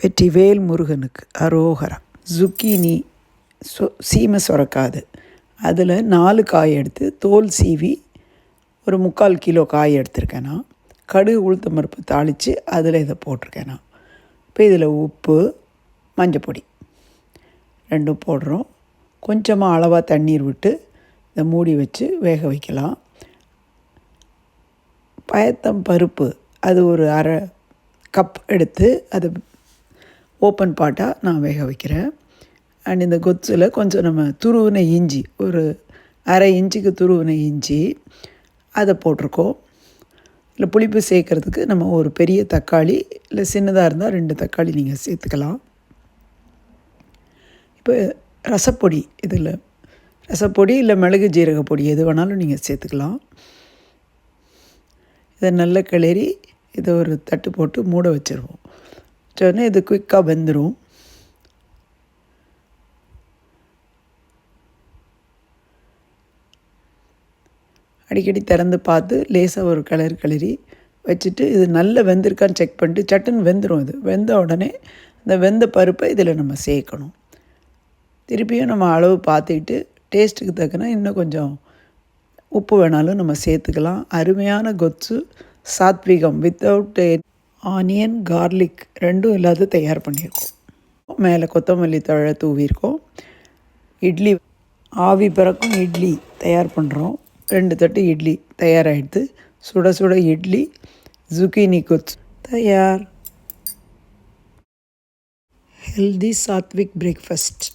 வெற்றி வேல் முருகனுக்கு அரோகரா. zucchini சொ சீமை சுரக்காது. அதில் நாலு காய் எடுத்து தோல் சீவி ஒரு முக்கால் கிலோ காய் எடுத்திருக்கேன். நான் கடுகு உளுத்தம் பருப்பு தாளித்து அதில் இதை போட்டிருக்கேன். நான் இப்போ இதில் உப்பு மஞ்சப்பொடி ரெண்டும் போடுறோம். கொஞ்சமாக அளவாக தண்ணீர் விட்டு இதை மூடி வச்சு வேக வைக்கலாம். பயத்தம் பருப்பு அது ஒரு அரை கப் எடுத்து அதை ஓப்பன் பாட்டாக நான் வேக வைக்கிறேன். அண்ட் இந்த கொத்தில் கொஞ்சம் நம்ம துருவின இஞ்சி ஒரு அரை இன்ச்சுக்கு துருவின இஞ்சி அதை போட்டிருக்கோம். இல்லை புளிப்பு சேர்க்குறதுக்கு நம்ம ஒரு பெரிய தக்காளி இல்லை சின்னதாக இருந்தால் ரெண்டு தக்காளி நீங்கள் சேர்த்துக்கலாம். இப்போ ரசப்பொடி இதில். ரசப்பொடி இல்லை மிளகு ஜீரக பொடி எது வேணாலும் நீங்கள் சேர்த்துக்கலாம். இதை நல்லா கிளறி இதை ஒரு தட்டு போட்டு மூட வச்சுருவோம். சொன்னே இது குயிக்காக வெந்துடும் அடிக்கடி திறந்து பார்த்து லேசாக ஒரு கலர் கிளறி வச்சுட்டு இது நல்ல வெந்திருக்கான்னு செக் பண்ணிட்டு சட்டுன்னு வெந்துடும் இது. வெந்த உடனே இந்த வெந்த பருப்பை இதில் நம்ம சேர்க்கணும். திருப்பியும் நம்ம அளவு பார்த்துக்கிட்டு டேஸ்ட்டுக்கு தக்கன இன்னும் கொஞ்சம் உப்பு வேணாலும் நம்ம சேர்த்துக்கலாம். அருமையான கொத்து சாத்விகம் வித்தவுட் ஆனியன் கார்லிக் ரெண்டும் இல்லாத தயார் பண்ணியிருக்கோம். மேலே கொத்தமல்லி தழை தூவியிருக்கோம். இட்லி ஆவி பிறக்கும் இட்லி தயார் பண்ணுறோம். ரெண்டு தட்டு இட்லி தயாராகிடுது. சுட சுட இட்லி ஜுக்கினி கொத்து தயார். Healthy Satwik breakfast